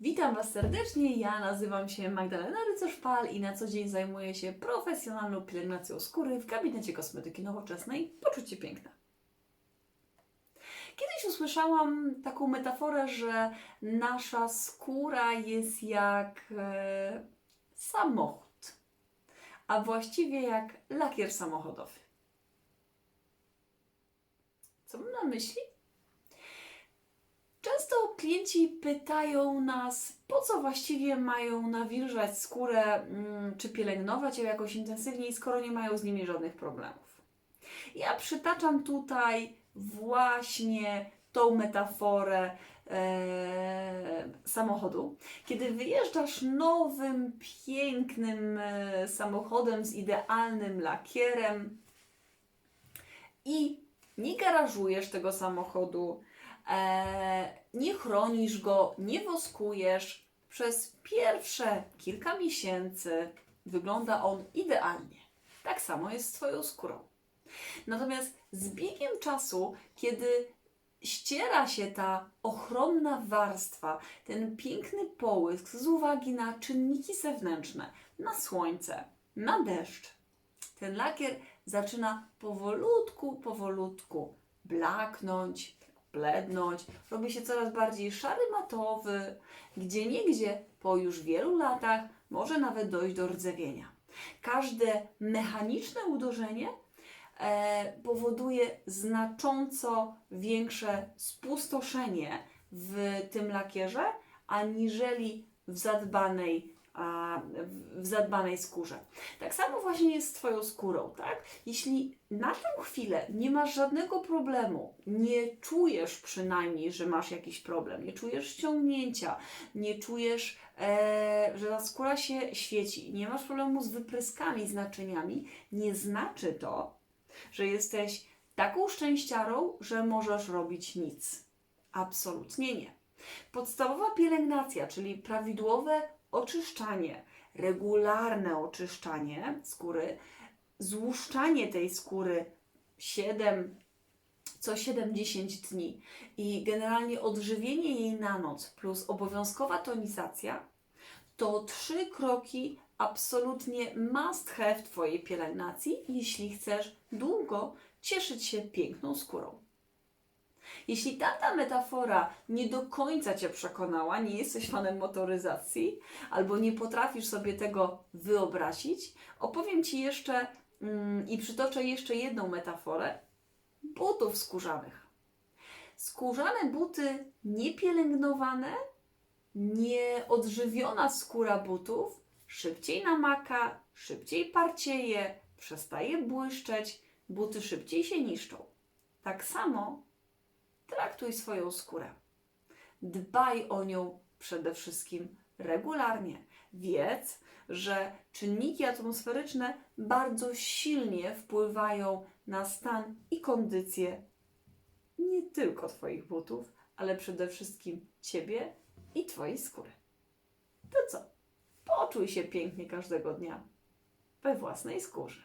Witam Was serdecznie, ja nazywam się Magdalena Rycerz-Pal i na co dzień zajmuję się profesjonalną pielęgnacją skóry w gabinecie kosmetyki nowoczesnej Poczucie Piękna. Kiedyś usłyszałam taką metaforę, że nasza skóra jest jak e, samochód, a właściwie jak lakier samochodowy. Co mam na myśli? Klienci pytają nas, po co właściwie mają nawilżać skórę mm, czy pielęgnować ją jakoś intensywniej, skoro nie mają z nimi żadnych problemów. Ja przytaczam tutaj właśnie tą metaforę e, samochodu. Kiedy wyjeżdżasz nowym, pięknym e, samochodem z idealnym lakierem i nie garażujesz tego samochodu, nie chronisz go, nie woskujesz, przez pierwsze kilka miesięcy wygląda on idealnie. Tak samo jest z Twoją skórą. Natomiast z biegiem czasu, kiedy ściera się ta ochronna warstwa, ten piękny połysk z uwagi na czynniki zewnętrzne, na słońce, na deszcz, ten lakier zaczyna powolutku, powolutku blaknąć, blednąć, robi się coraz bardziej szary matowy, gdzie niegdzie po już wielu latach może nawet dojść do rdzewienia. Każde mechaniczne uderzenie e, powoduje znacząco większe spustoszenie w tym lakierze, aniżeli w zadbanej, a, w- w zadbanej skórze. Tak samo właśnie jest z Twoją skórą, tak? Jeśli na tę chwilę nie masz żadnego problemu, nie czujesz przynajmniej, że masz jakiś problem, nie czujesz ściągnięcia, nie czujesz, e, że ta skóra się świeci, nie masz problemu z wypryskami, z naczyniami, nie znaczy to, że jesteś taką szczęściarą, że możesz robić nic. Absolutnie nie. Podstawowa pielęgnacja, czyli prawidłowe oczyszczanie, regularne oczyszczanie skóry, złuszczanie tej skóry 7, co 7-10 dni i generalnie odżywienie jej na noc plus obowiązkowa tonizacja to trzy kroki absolutnie must have w Twojej pielęgnacji, jeśli chcesz długo cieszyć się piękną skórą. Jeśli tamta metafora nie do końca Cię przekonała, nie jesteś fanem motoryzacji, albo nie potrafisz sobie tego wyobrazić, opowiem Ci jeszcze mm, i przytoczę jeszcze jedną metaforę butów skórzanych. Skórzane buty niepielęgnowane, nieodżywiona skóra butów szybciej namaka, szybciej parcieje, przestaje błyszczeć, buty szybciej się niszczą. Tak samo traktuj swoją skórę. Dbaj o nią przede wszystkim regularnie. Wiedz, że czynniki atmosferyczne bardzo silnie wpływają na stan i kondycję nie tylko Twoich butów, ale przede wszystkim Ciebie i Twojej skóry. To co? Poczuj się pięknie każdego dnia we własnej skórze.